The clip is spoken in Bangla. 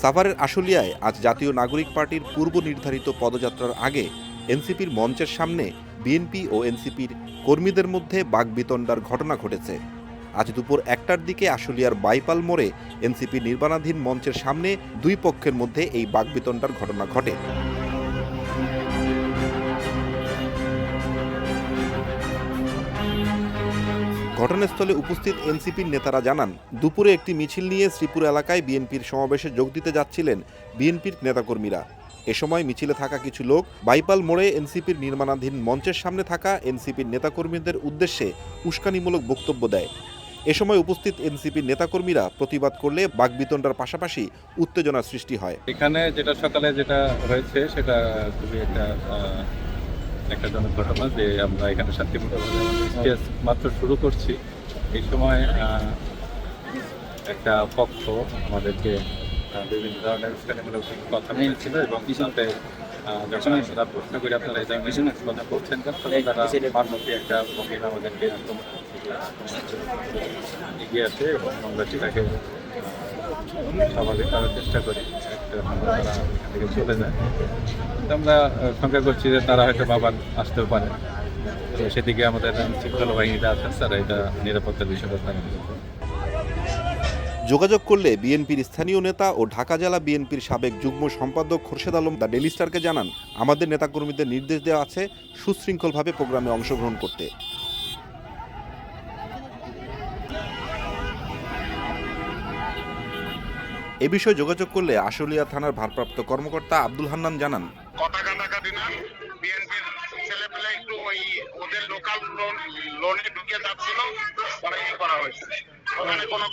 সাভারের আশুলিয়ায় আজ জাতীয় নাগরিক পার্টির পূর্ব নির্ধারিত পদযাত্রার আগে এনসিপির মঞ্চের সামনে বিএনপি ও এনসিপির কর্মীদের মধ্যে বাগবিতণ্ডার ঘটনা ঘটেছে। আজ দুপুর একটার দিকে আশুলিয়ার বাইপাল মোড়ে এনসিপি নির্মাণাধীন মঞ্চের সামনে দুই পক্ষের মধ্যে এই বাগবিতণ্ডার ঘটনা ঘটে। ঘটনাস্থলে উপস্থিত এনসিপির নেতারা জানান, দুপুরে একটি মিছিল নিয়ে শ্রীপুর এলাকায় বিএনপির সমাবেশে যোগ দিতে যাচ্ছিলেন বিএনপির নেতাকর্মীরা। এ সময় মিছিলে থাকা কিছু লোক বাইপাল মোড়ে এনসিপির নির্মাণাধীন মঞ্চের সামনে থাকা এনসিপির নেতাকর্মীদের উদ্দেশ্যে উস্কানিমূলক বক্তব্য দেয়। এ সময় উপস্থিত এনসিপির নেতাকর্মীরা প্রতিবাদ করলে বাগবিতণ্ডার পাশাপাশি উত্তেজনার সৃষ্টি হয়। এখানে যেটা সকালে যেটা হয়েছে সেটা খুবই একটা একটা জনক ঘটনা যে আমরা এখানে শান্তিপূর্ণভাবে স্টেজ মাত্র শুরু করছি। এই সময় একটা পক্ষ আমাদেরকে বিভিন্ন ধরনের উস্কানিমূলক কথা বলেছিল এবং সাথে যখন আমরা প্রশ্ন করি আপনারা এই ধরনের কথা করছেন তারা মারমুখী একটা ভঙ্গিমা আমাদেরকে এগিয়ে আসে এবং আমরা সেটাকে স্বাভাবিক করার চেষ্টা করি। চলে যায় আমরা শঙ্কা করছি যে তারা হয়তো আবার আসতেও পারে। তো সেদিকে আমাদের শৃঙ্খলা বাহিনীরা আছেন, তারা এটা নিরাপত্তার বিষয়ে তারা যোগাযোগ করলে বিএনপির স্থানীয় নেতা ও ঢাকা জেলা বিএনপির সাবেক যুগ্ম সম্পাদক খোরশেদ আলম দ্য ডেলি স্টারকে জানান, আমাদের নেতাকর্মীদের নির্দেশ দেওয়া আছে সুশৃঙ্খলভাবে প্রোগ্রামে অংশগ্রহণ করতে। এ বিষয়ে যোগাযোগ করলে আশুলিয়া থানার ভারপ্রাপ্ত কর্মকর্তা আব্দুল হান্নান জানান। না, বিএনপির একটু ওই ওদের লোকাল লোন পরে করা হয়েছে। কোনো